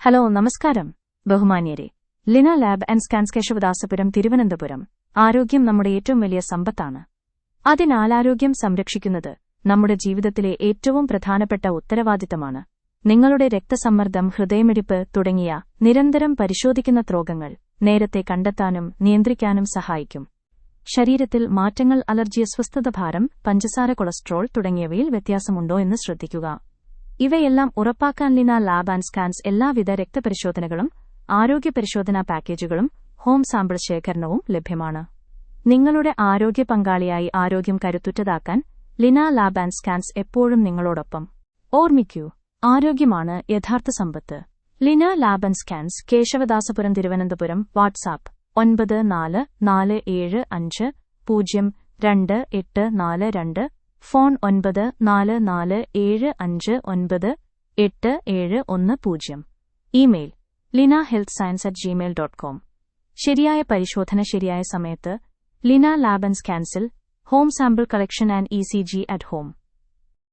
Hello നമസ്കാരം. ബഹുമാന്യരെ Lina lab and scans Kesavadasapuram Thiruvananthapuram. ആരോഗ്യം നമ്മുടെ ഏറ്റവും വലിയ സമ്പത്താണ്. അതിനാൽ ആരോഗ്യം സംരക്ഷിക്കുന്നത് നമ്മുടെ ജീവിതത്തിലെ ഏറ്റവും പ്രധാനപ്പെട്ട ഉത്തരവാദിത്തമാണ്. നിങ്ങളുടെ രക്തസമ്മർദ്ദം ഹൃദയമിടിപ്പ് തുടങ്ങിയ നിരന്തരം പരിശോധിക്കുന്ന രോഗങ്ങൾ നേരത്തെ കണ്ടെത്താനും നിയന്ത്രിക്കാനും സഹായിക്കും. ശരീരത്തിൽ മാറ്റങ്ങൾ അലർജി അസ്വസ്ഥത ഭാരം പഞ്ചസാര കൊളസ്ട്രോൾ തുടങ്ങിയവയിൽ വ്യത്യാസമുണ്ടോ എന്ന് ശ്രദ്ധിക്കുക. ഇവയെല്ലാം ഉറപ്പാക്കാൻ ലിന ലാബ് ആൻഡ് സ്കാൻസ് എല്ലാവിധ രക്തപരിശോധനകളും ആരോഗ്യ പരിശോധനാ പാക്കേജുകളും ഹോം സാമ്പിൾ ശേഖരണവും ലഭ്യമാണ്. നിങ്ങളുടെ ആരോഗ്യ പങ്കാളിയായി ആരോഗ്യം കരുത്തുറ്റതാക്കാൻ ലിന ലാബ് ആൻഡ് സ്കാൻസ് എപ്പോഴും നിങ്ങളോടൊപ്പം. ഓർമ്മിക്കൂ ആരോഗ്യമാണ് യഥാർത്ഥ സമ്പത്ത്. Lina lab and scans Kesavadasapuram Thiruvananthapuram WhatsApp ഒൻപത് നാല് നാല് ഏഴ് അഞ്ച് പൂജ്യം രണ്ട് എട്ട് നാല് രണ്ട് ഫോൺ ഒൻപത് നാല് നാല് ഏഴ് അഞ്ച് ഒൻപത് എട്ട് ഏഴ് ഒന്ന് പൂജ്യം. Email Lina health science at Gmail dot com ശരിയായ പരിശോധന ശരിയായ സമയത്ത് Lina lab and സ്കാൻസിൽ home sample collection and E C G at home.